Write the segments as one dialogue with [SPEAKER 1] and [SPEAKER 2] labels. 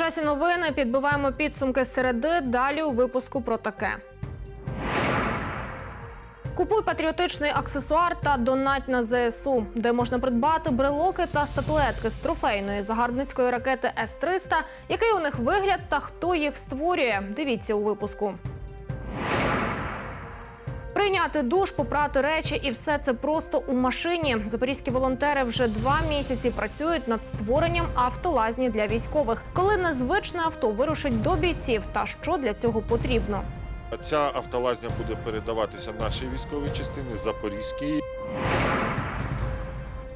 [SPEAKER 1] часі новини підбиваємо підсумки середи. Далі у випуску про таке. Купуй патріотичний аксесуар та донать на ЗСУ, де можна придбати брелоки та статуетки з трофейної загарбницької ракети С-300, який у них вигляд та хто їх створює. Дивіться у випуску. Прийняти душ, попрати речі, і все це просто у машині. Запорізькі волонтери вже два місяці працюють над створенням автолазні для військових. Коли незвичне авто вирушить до бійців, та що для цього потрібно.
[SPEAKER 2] Ця автолазня буде передаватися нашій військовій частині Запорізькій.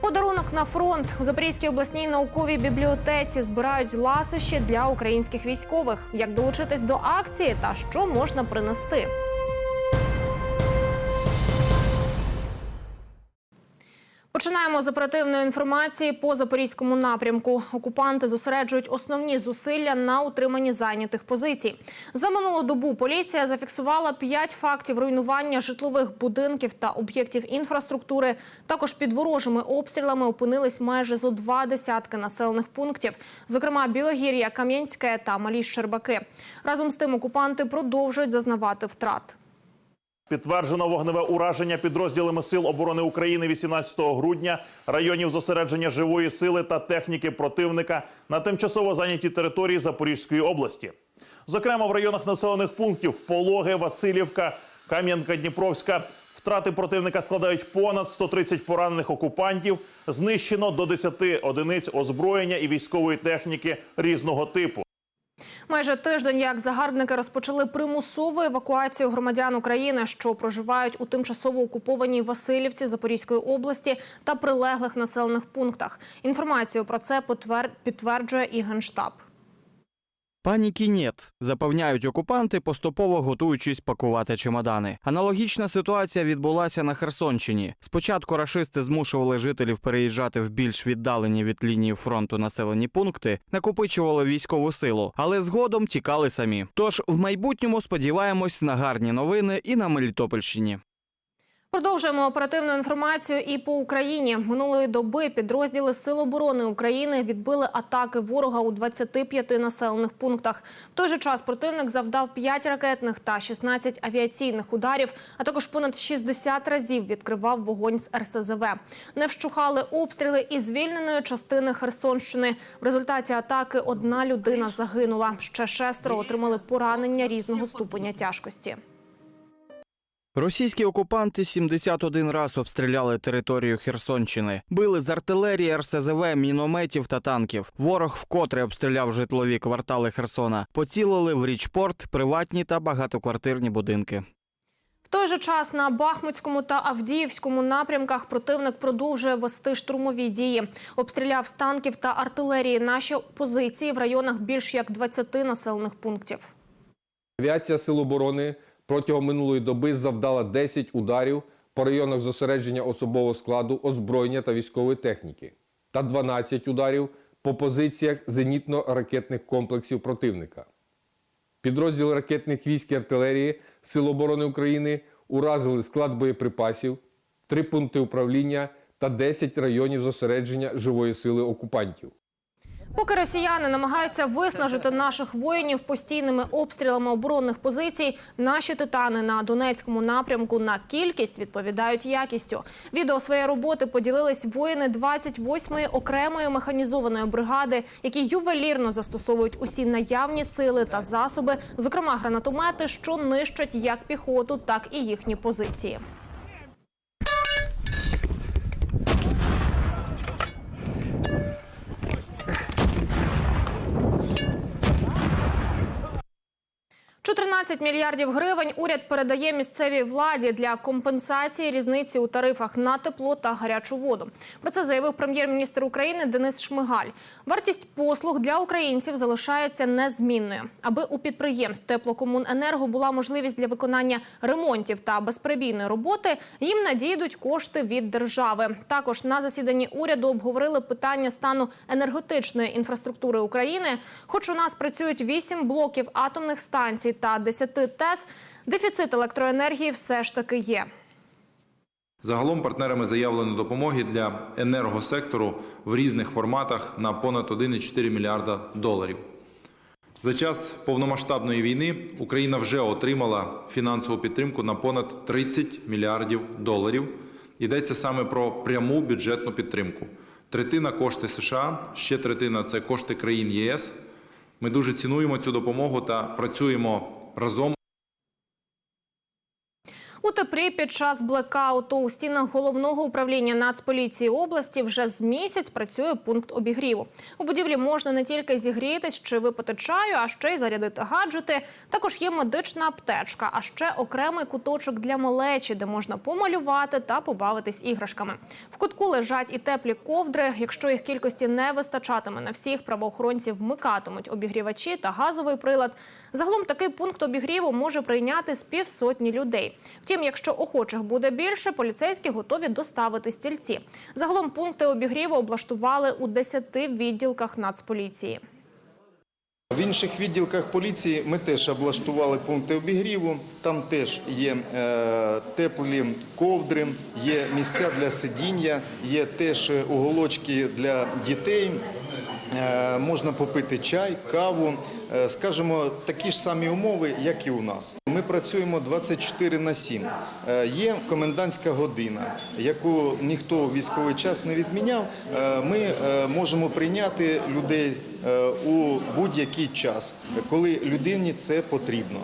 [SPEAKER 1] Подарунок на фронт у Запорізькій обласній науковій бібліотеці збирають ласощі для українських військових. Як долучитись до акції та що можна принести. Починаємо з оперативної інформації по запорізькому напрямку. Окупанти зосереджують основні зусилля на утриманні зайнятих позицій. За минулу добу поліція зафіксувала п'ять фактів руйнування житлових будинків та об'єктів інфраструктури. Також під ворожими обстрілами опинились майже зо два десятки населених пунктів, зокрема Білогір'я, Кам'янське та Малі Щербаки. Разом з тим окупанти продовжують зазнавати втрат.
[SPEAKER 3] Підтверджено вогневе ураження підрозділами Сил оборони України 18 грудня районів зосередження живої сили та техніки противника на тимчасово зайнятій території Запорізької області. Зокрема, в районах населених пунктів Пологи, Васильівка, Кам'янка, Дніпровська. Втрати противника складають понад 130 поранених окупантів. Знищено до 10 одиниць озброєння і військової техніки різного типу.
[SPEAKER 1] Майже тиждень, як загарбники розпочали примусову евакуацію громадян України, що проживають у тимчасово окупованій Васильівці Запорізької області та прилеглих населених пунктах. Інформацію про це підтверджує і генштаб.
[SPEAKER 4] Паніки нет, запевняють окупанти, поступово готуючись пакувати чемодани. Аналогічна ситуація відбулася на Херсонщині. Спочатку рашисти змушували жителів переїжджати в більш віддалені від лінії фронту населені пункти, накопичували військову силу, але згодом тікали самі. Тож в майбутньому сподіваємось на гарні новини і на Мелітопольщині.
[SPEAKER 1] Продовжуємо оперативну інформацію і по Україні. Минулої доби підрозділи Сил оборони України відбили атаки ворога у 25 населених пунктах. В той же час противник завдав 5 ракетних та 16 авіаційних ударів, а також понад 60 разів відкривав вогонь з РСЗВ. Не вщухали обстріли і звільненої частини Херсонщини. В результаті атаки одна людина загинула. Ще шестеро отримали поранення різного ступеня тяжкості.
[SPEAKER 4] Російські окупанти 71 раз обстріляли територію Херсонщини, били з артилерії, РСЗВ, мінометів та танків. Ворог вкотре обстріляв житлові квартали Херсона, поцілили в річпорт, приватні та багатоквартирні будинки.
[SPEAKER 1] В той же час на Бахмутському та Авдіївському напрямках противник продовжує вести штурмові дії. Обстріляв з танків та артилерії наші позиції в районах більш як 20 населених пунктів.
[SPEAKER 5] Авіація Сил оборони протягом минулої доби завдала 10 ударів по районах зосередження особового складу, озброєння та військової техніки та 12 ударів по позиціях зенітно-ракетних комплексів противника. Підрозділи ракетних військ і артилерії Сил оборони України уразили склад боєприпасів, три пункти управління та 10 районів зосередження живої сили окупантів.
[SPEAKER 1] Поки росіяни намагаються виснажити наших воїнів постійними обстрілами оборонних позицій, наші титани на Донецькому напрямку на кількість відповідають якістю. Відео своєї роботи поділились воїни 28-ї окремої механізованої бригади, які ювелірно застосовують усі наявні сили та засоби, зокрема гранатомети, що нищать як піхоту, так і їхні позиції. – 14 мільярдів гривень уряд передає місцевій владі для компенсації різниці у тарифах на тепло та гарячу воду. Про це заявив прем'єр-міністр України Денис Шмигаль. Вартість послуг для українців залишається незмінною. Аби у підприємств теплокомуненерго була можливість для виконання ремонтів та безперебійної роботи, їм надійдуть кошти від держави. Також на засіданні уряду обговорили питання стану енергетичної інфраструктури України. Хоч у нас працюють 8 блоків атомних станцій та 10 ТЕЦ, дефіцит електроенергії все ж таки є.
[SPEAKER 6] Загалом партнерами заявлено допомоги для енергосектору в різних форматах на понад 1,4 мільярда доларів. За час повномасштабної війни Україна вже отримала фінансову підтримку на понад 30 мільярдів доларів. Йдеться саме про пряму бюджетну підтримку. Третина кошти США, ще третина це кошти країн ЄС. Ми дуже цінуємо цю допомогу та працюємо разом.
[SPEAKER 1] У теплі під час блекауту у стінах головного управління Нацполіції області вже з місяць працює пункт обігріву. У будівлі можна не тільки зігрітись чи випити чаю, а ще й зарядити гаджети. Також є медична аптечка, а ще окремий куточок для малечі, де можна помалювати та побавитись іграшками. В кутку лежать і теплі ковдри. Якщо їх кількості не вистачатиме на всіх, правоохоронці вмикатимуть обігрівачі та газовий прилад. Загалом такий пункт обігріву може прийняти з півсотні людей. Втім, якщо охочих буде більше, поліцейські готові доставити стільці. Загалом пункти обігріву облаштували у 10 відділках Нацполіції.
[SPEAKER 7] В інших відділках поліції ми теж облаштували пункти обігріву. Там теж є е, теплі ковдри, є місця для сидіння, є теж уголочки для дітей. Е, можна попити чай, каву, Е, скажімо, такі ж самі умови, як і у нас. Ми працюємо 24 на 7. Е, Є комендантська година, яку ніхто у військовий час не відміняв. Е, Ми е, можемо прийняти людей у будь-який час, коли людині це потрібно.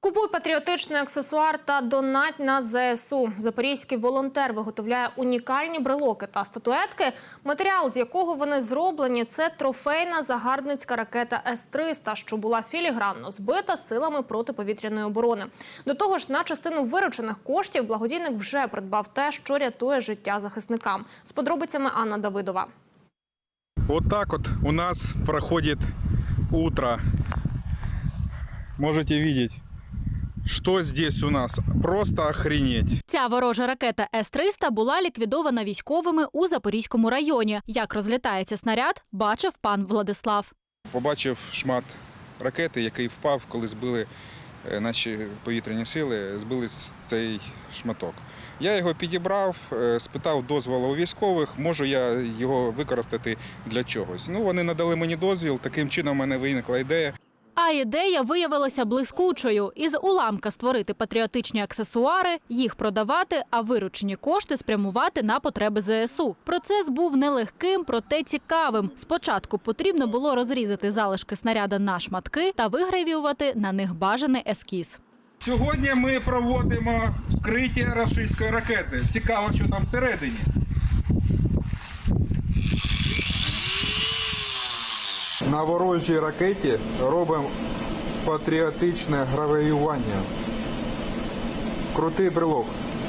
[SPEAKER 1] Купуй патріотичний аксесуар та донать на ЗСУ. Запорізький волонтер виготовляє унікальні брелоки та статуетки. Матеріал, з якого вони зроблені, це трофейна загарбницька ракета С-300, що була філігранно збита силами протиповітряної оборони. До того ж, на частину виручених коштів благодійник вже придбав те, що рятує життя захисникам. З подробицями Анна Давидова.
[SPEAKER 8] Вот так вот у нас проходит утро. Можете видеть, что здесь у нас. Просто охренеть.
[SPEAKER 9] Ця ворожа ракета С-300 була ліквідована військовими у Запорізькому районі. Як розлітається снаряд, бачив пан Владислав.
[SPEAKER 8] Побачив шмат ракети, який впав, коли збили е, наші повітряні сили, збили цей шматок. Я його підібрав, е, спитав дозволу у військових, можу я його використати для чогось. Ну, вони надали мені дозвіл, таким чином у мене виникла ідея.
[SPEAKER 9] А ідея виявилася блискучою. Із уламка створити патріотичні аксесуари, їх продавати, а виручені кошти спрямувати на потреби ЗСУ. Процес був нелегким, проте цікавим. Спочатку потрібно було розрізати залишки снаряда на шматки та вигравіювати на них бажаний ескіз.
[SPEAKER 8] Сьогодні ми проводимо вскриття рашистської ракети. Цікаво, що там всередині. На ворожій ракеті робимо патріотичне гравіювання. Крутий брелок.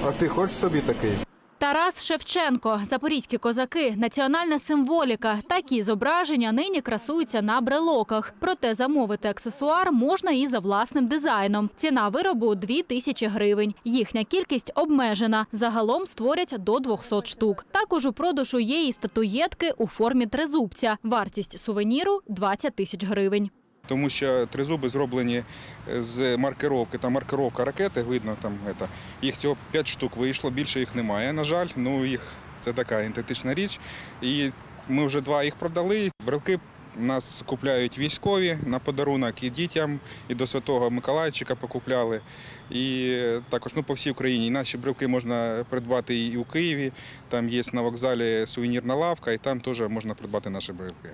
[SPEAKER 8] А ти хочеш собі такий?
[SPEAKER 9] Тарас Шевченко, запорізькі козаки, національна символіка. Такі зображення нині красуються на брелоках. Проте замовити аксесуар можна і за власним дизайном. Ціна виробу – 2 тисячі гривень. Їхня кількість обмежена. Загалом створять до 200 штук. Також у продажу є і статуєтки у формі тризубця. Вартість сувеніру – 20 тисяч гривень.
[SPEAKER 8] Тому що тризуби зроблені з маркировки. Там маркировка ракети, видно там це. Їх цього 5 штук вийшло, більше їх немає. На жаль, ну їх це така ідентична річ. І ми вже два їх продали. Брелки нас купляють військові на подарунок і дітям, і до Святого Миколайчика покупляли. І також ну, по всій Україні. І наші брелки можна придбати і у Києві. Там є на вокзалі сувенірна лавка, і там теж можна придбати наші брелки.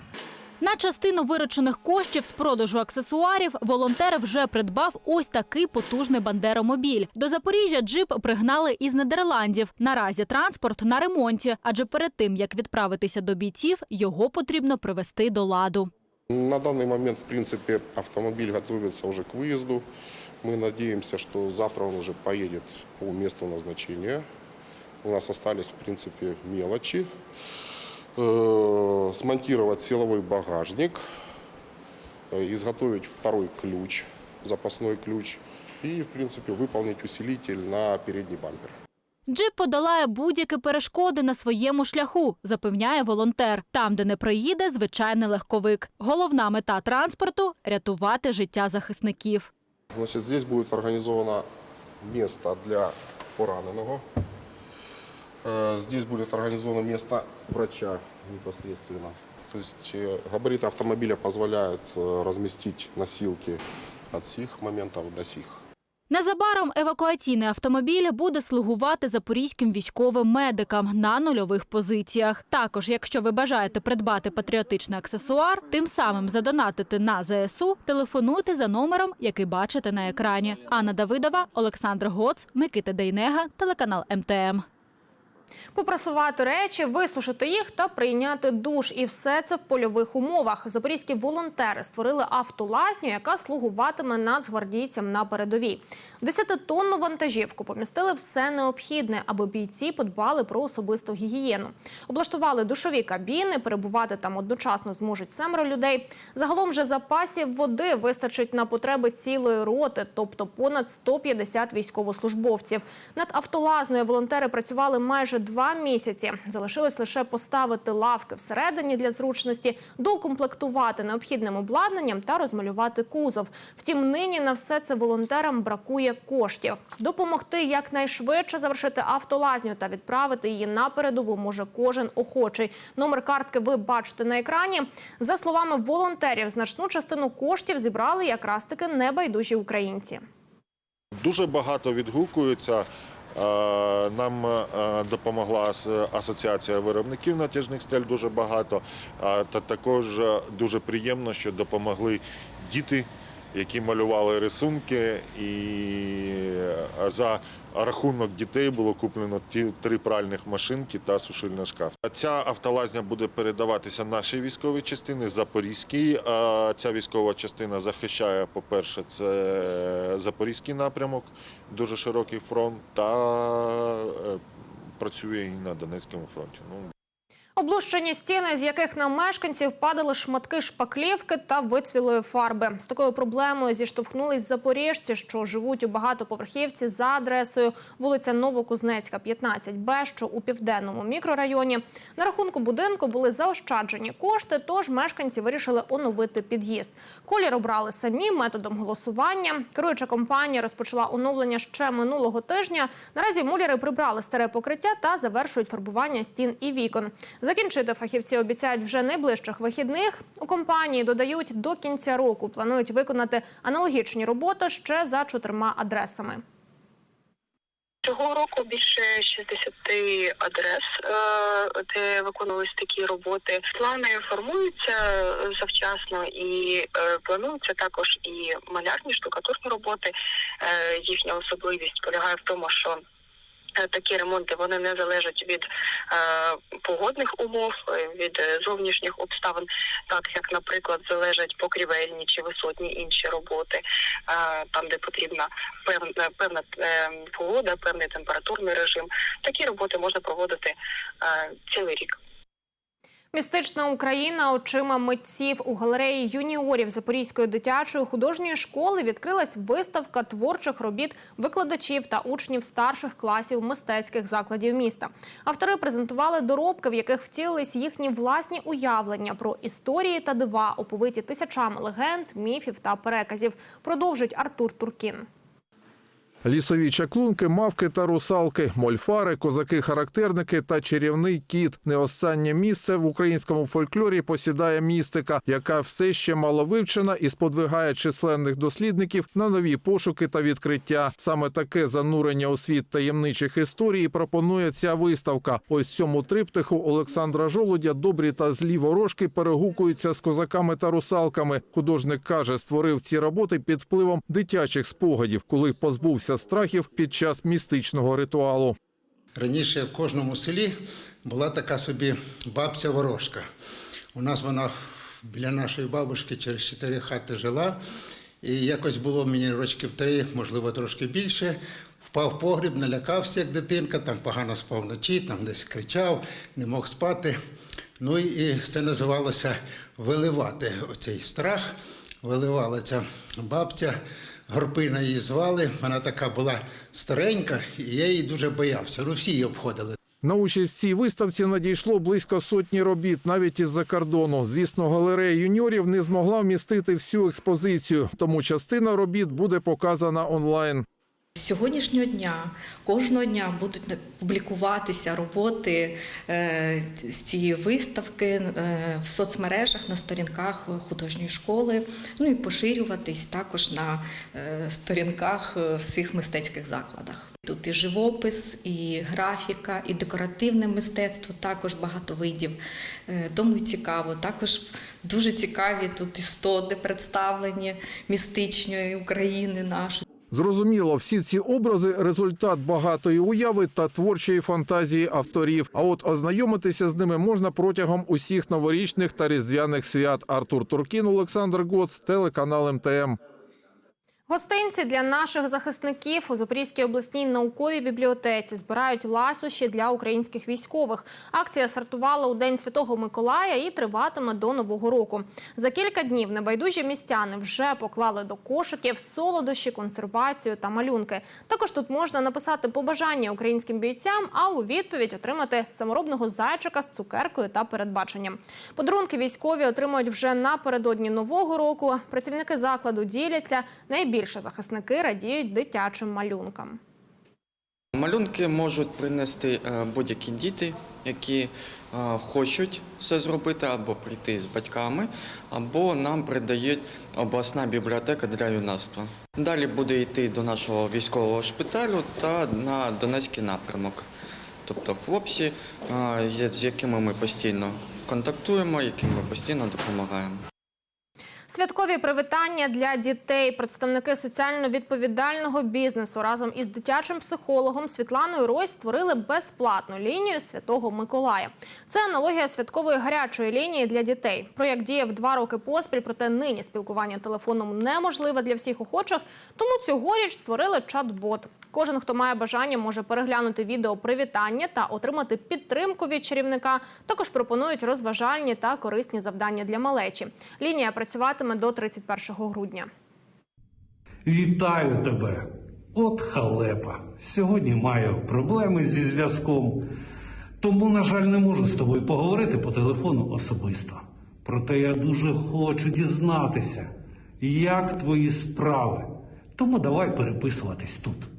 [SPEAKER 9] На частину виручених коштів з продажу аксесуарів волонтер вже придбав ось такий потужний бандеромобіль. До Запоріжжя джип пригнали із Нідерландів. Наразі транспорт на ремонті, адже перед тим як відправитися до бійців, його потрібно привести до ладу.
[SPEAKER 10] На данный момент, в принципе, автомобиль готовится уже к выезду. Мы надеемся, что завтра он уже поедет по месту назначения. У нас остались, в принципе, мелочи. Э, Смонтировать силовой багажник, э, изготовить второй ключ, запасной ключ и, в принципе, выполнить усилитель на передний бампер.
[SPEAKER 9] Джип подолає будь-які перешкоди на своєму шляху, запевняє волонтер. Там, де не приїде звичайний легковик. Головна мета транспорту рятувати життя захисників.
[SPEAKER 10] Значит, здесь будет организовано место для пораненого. Э, Здесь будет организовано место врача непосредственно. То есть э, габариты автомобиля позволяют э, разместить носилки от сих моментов до сих.
[SPEAKER 9] Незабаром евакуаційний автомобіль буде слугувати запорізьким військовим медикам на нульових позиціях. Також, якщо ви бажаєте придбати патріотичний аксесуар, тим самим задонатити на ЗСУ, телефонуйте за номером, який бачите на екрані. Анна Давидова, Олександр Гоц, Микита Дейнега, телеканал МТМ.
[SPEAKER 1] Попрасувати речі, висушити їх та прийняти душ. І все це в польових умовах. Запорізькі волонтери створили автолазню, яка слугуватиме нацгвардійцям на передовій. 10-тонну вантажівку помістили все необхідне, аби бійці подбали про особисту гігієну. Облаштували душові кабіни, перебувати там одночасно зможуть семеро людей. Загалом же запасів води вистачить на потреби цілої роти, тобто понад 150 військовослужбовців. Над автолазною волонтери працювали майже два місяці. Залишилось лише поставити лавки всередині для зручності, доукомплектувати необхідним обладнанням та розмалювати кузов. Втім, нині на все це волонтерам бракує коштів. Допомогти якнайшвидше завершити автолазню та відправити її на передову може кожен охочий. Номер картки ви бачите на екрані. За словами волонтерів, значну частину коштів зібрали якраз таки небайдужі українці.
[SPEAKER 2] Дуже багато відгукуються. Нам допомогла асоціація виробників натяжних стель дуже багато. Та також дуже приємно, що допомогли діти, які малювали рисунки, і е, за рахунок дітей було куплено три пральних машинки та сушильний шкаф. Ця автолазня буде передаватися нашій військовій частині Запорізькій. Ця військова частина захищає, по-перше, це Запорізький напрямок, дуже широкий фронт, та е, працює і на Донецькому фронті.
[SPEAKER 1] Облущені стіни, з яких на мешканців падали шматки шпаклівки та вицвілої фарби. З такою проблемою зіштовхнулись запоріжці, що живуть у багатоповерхівці за адресою вулиця Новокузнецька, 15Б, що у південному мікрорайоні. На рахунку будинку були заощаджені кошти, тож мешканці вирішили оновити під'їзд. Колір обрали самі методом голосування. Керуюча компанія розпочала оновлення ще минулого тижня. Наразі муляри прибрали старе покриття та завершують фарбування стін і вікон. Закінчити фахівці обіцяють вже найближчих вихідних. У компанії додають до кінця року. Планують виконати аналогічні роботи ще за чотирма адресами.
[SPEAKER 11] Цього року більше 60 адрес, е, де виконувалися такі роботи. Плани формуються завчасно і е, плануються також і малярні штукатурні роботи. Е, Їхня особливість полягає в тому, що Такі ремонти вони не залежать від е, погодних умов, е, від е, зовнішніх обставин, так як, наприклад, залежать покрівельні чи висотні інші роботи, е, там де потрібна певна певна е, погода, певний температурний режим. Такі роботи можна проводити е, цілий рік.
[SPEAKER 1] Містична Україна очима митців у галереї юніорів Запорізької дитячої художньої школи відкрилась виставка творчих робіт викладачів та учнів старших класів мистецьких закладів міста. Автори презентували доробки, в яких втілились їхні власні уявлення про історії та дива, оповиті тисячами легенд, міфів та переказів. Продовжить Артур Туркін.
[SPEAKER 12] Лісові чаклунки, мавки та русалки, мольфари, козаки-характерники та чарівний кіт. Не останнє місце в українському фольклорі посідає містика, яка все ще мало вивчена і сподвигає численних дослідників на нові пошуки та відкриття. Саме таке занурення у світ таємничих історій пропонує ця виставка. Ось цьому триптиху Олександра Жолудя добрі та злі ворожки перегукуються з козаками та русалками. Художник каже, створив ці роботи під впливом дитячих спогадів, коли позбувся страхів під час містичного ритуалу.
[SPEAKER 13] Раніше в кожному селі була така собі бабця ворожка. У нас вона біля нашої бабушки через чотири хати жила. І якось було мені рочків три, можливо, трошки більше. Впав погріб, налякався, як дитинка, там погано спав вночі, там десь кричав, не мог спати. Ну і це називалося виливати оцей страх. Виливала ця бабця, Горпина її звали. Вона така була старенька, і я її дуже боявся. Ну, всі її обходили.
[SPEAKER 12] На участь в цій виставці надійшло близько сотні робіт, навіть із-за кордону. Звісно, галерея юніорів не змогла вмістити всю експозицію, тому частина робіт буде показана онлайн.
[SPEAKER 14] З сьогоднішнього дня, кожного дня будуть публікуватися роботи е, з цієї виставки е, в соцмережах на сторінках художньої школи, ну і поширюватись також на е, сторінках всіх мистецьких закладах. Тут і живопис, і графіка, і декоративне мистецтво, також багато видів. Тому цікаво. Також дуже цікаві тут істоти представлені містичної України нашої.
[SPEAKER 12] Зрозуміло, всі ці образи результат багатої уяви та творчої фантазії авторів. А от ознайомитися з ними можна протягом усіх новорічних та різдвяних свят. Артур Туркін, Олександр Гоц, телеканал МТМ.
[SPEAKER 1] Гостинці для наших захисників у Запорізькій обласній науковій бібліотеці збирають ласощі для українських військових. Акція стартувала у День Святого Миколая і триватиме до Нового року. За кілька днів небайдужі містяни вже поклали до кошиків солодощі, консервацію та малюнки. Також тут можна написати побажання українським бійцям, а у відповідь отримати саморобного зайчика з цукеркою та передбаченням. Подарунки військові отримують вже напередодні нового року. Працівники закладу діляться. Найбільше захисники радіють дитячим малюнкам.
[SPEAKER 15] Малюнки можуть принести е, будь-які діти, які е, хочуть все зробити, або прийти з батьками, або нам придають обласна бібліотека для юнацтва. Далі буде йти до нашого військового шпиталю та на Донецький напрямок. Тобто хлопці, е, з якими ми постійно контактуємо, яким ми постійно допомагаємо.
[SPEAKER 1] Святкові привітання для дітей. Представники соціально відповідального бізнесу разом із дитячим психологом Світланою Рось створили безплатну лінію Святого Миколая. Це аналогія святкової гарячої лінії для дітей. Проєкт діяв два роки поспіль, проте нині спілкування телефоном неможливе для всіх охочих. Тому цьогоріч створили чат-бот. Кожен, хто має бажання, може переглянути відео привітання та отримати підтримку від чарівника. Також пропонують розважальні та корисні завдання для малечі. Лінія працюватиме до 31 грудня.
[SPEAKER 16] Вітаю тебе! От халепа. Сьогодні маю проблеми зі зв'язком. Тому, на жаль, не можу з тобою поговорити по телефону особисто. Проте я дуже хочу дізнатися, як твої справи. Тому давай переписуватись тут.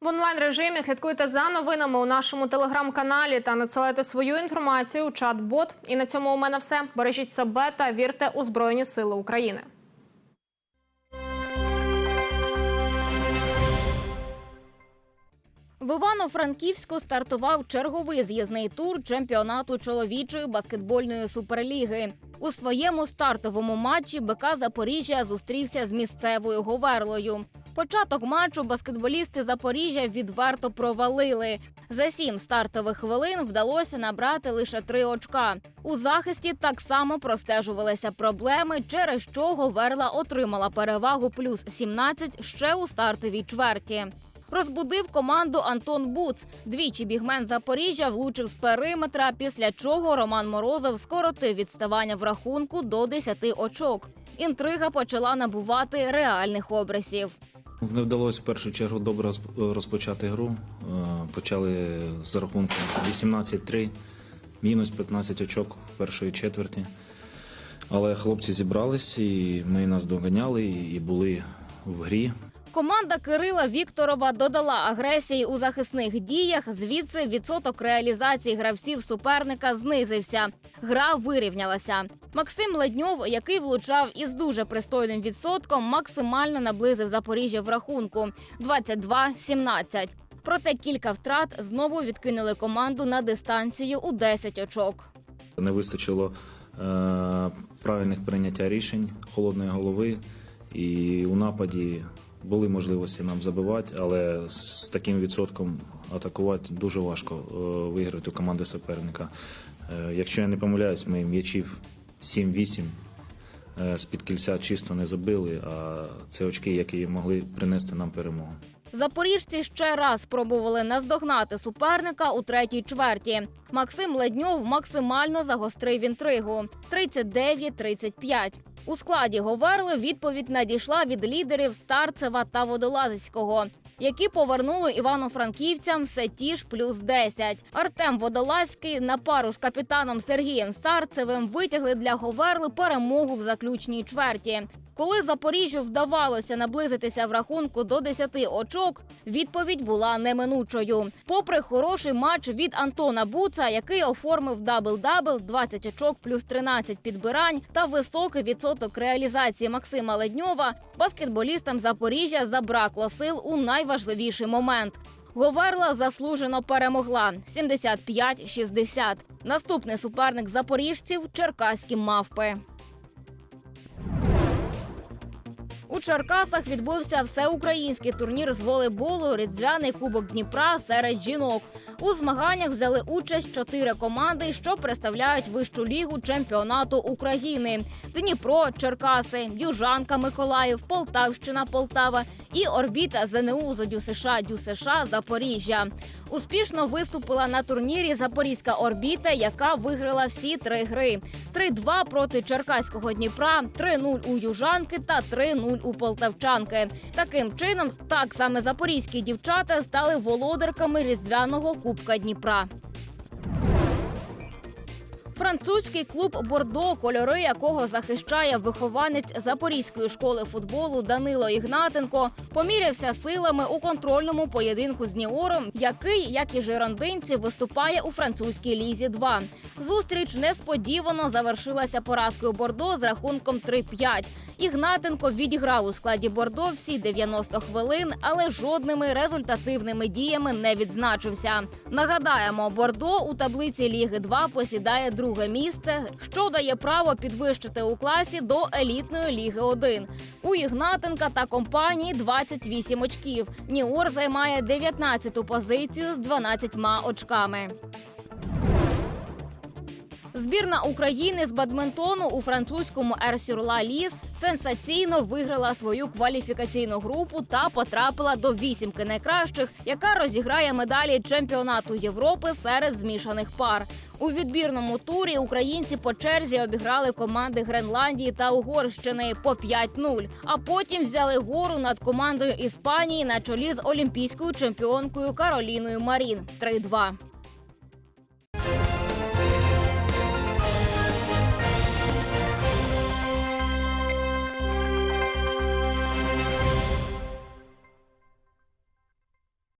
[SPEAKER 1] В онлайн режимі слідкуйте за новинами у нашому телеграм-каналі та надсилайте свою інформацію у чат-бот. І на цьому у мене все. Бережіть себе та вірте у Збройні Сили України.
[SPEAKER 17] В Івано-Франківську стартував черговий з'їзний тур чемпіонату чоловічої баскетбольної суперліги. У своєму стартовому матчі БК Запоріжжя зустрівся з місцевою Говерлою. Початок матчу баскетболісти Запоріжжя відверто провалили. За сім стартових хвилин вдалося набрати лише три очка. У захисті так само простежувалися проблеми, через що Говерла отримала перевагу плюс 17 ще у стартовій чверті. Розбудив команду Антон Буц. Двічі бігмен Запоріжжя влучив з периметра, після чого Роман Морозов скоротив відставання в рахунку до 10 очок. Інтрига почала набувати реальних обрисів.
[SPEAKER 18] Не вдалося в першу чергу добре розп- розпочати гру. Е, Почали за рахунком 18-3, мінус 15 очок першої четверті. Але хлопці зібрались, і ми нас доганяли і були в грі.
[SPEAKER 17] Команда Кирила Вікторова додала агресії у захисних діях. Звідси відсоток реалізації гравців суперника знизився. Гра вирівнялася. Максим Ледньов, який влучав із дуже пристойним відсотком, максимально наблизив Запоріжжя в рахунку 22-17. Проте кілька втрат знову відкинули команду на дистанцію у 10 очок.
[SPEAKER 18] Не вистачило е, правильних прийняття рішень, холодної голови. І у нападі були можливості нам забивати, але з таким відсотком атакувати дуже важко е, виграти у команди суперника. Е, якщо я не помиляюсь, ми м'ячів 7-8 е, з-під кільця чисто не забили, а це очки, які могли принести нам перемогу.
[SPEAKER 17] Запоріжці ще раз спробували наздогнати суперника у третій чверті. Максим Ледньов максимально загострив інтригу 39-35. У складі Говерли відповідь надійшла від лідерів Старцева та Водолазицького, які повернули івано-франківцям все ті ж плюс 10. Артем Водолазький на пару з капітаном Сергієм Старцевим витягли для Говерли перемогу в заключній чверті. Коли Запоріжжю вдавалося наблизитися в рахунку до 10 очок, відповідь була неминучою. Попри хороший матч від Антона Буца, який оформив дабл-дабл, 20 очок плюс 13 підбирань та високий відсоток реалізації Максима Ледньова, баскетболістам Запоріжжя забракло сил у найважливіший момент. Говерла заслужено перемогла 75-60. Наступний суперник запоріжців черкаські мавпи. У Черкасах відбувся всеукраїнський турнір з волейболу Різдвяний кубок Дніпра серед жінок. У змаганнях взяли участь чотири команди, що представляють вищу лігу чемпіонату України: Дніпро, Черкаси, Южанка, Миколаїв, Полтавщина, Полтава і орбіта ЗНУ за ДЮСШ ДЮСШ Запоріжжя. Успішно виступила на турнірі Запорізька орбіта, яка виграла всі три гри: 3-2 проти Черкаського Дніпра, 3-0 у Южанки та 3-0 у Полтавчанки. Таким чином, так саме запорізькі дівчата стали володарками різдвяного кубка Дніпра. Французький клуб Бордо, кольори якого захищає вихованець запорізької школи футболу Данило Ігнатенко, помірявся силами у контрольному поєдинку з Ніором, який, як і жирондинці, виступає у французькій лізі. 2 зустріч несподівано завершилася поразкою Бордо з рахунком 3-5. Ігнатенко відіграв у складі Бордо всі 90 хвилин, але жодними результативними діями не відзначився. Нагадаємо, Бордо у таблиці Ліги 2 посідає друге місце, що дає право підвищити у класі до елітної ліги 1. У Ігнатенка та компанії 28 очків. Ніор займає 19-ту позицію з 12 очками. Збірна України з бадминтону у французькому Ерсюрла Ліс сенсаційно виграла свою кваліфікаційну групу та потрапила до вісімки найкращих, яка розіграє медалі чемпіонату Європи серед змішаних пар. У відбірному турі українці по черзі обіграли команди Гренландії та Угорщини по 5-0, а потім взяли гору над командою Іспанії на чолі з олімпійською чемпіонкою Кароліною Марін 3-2.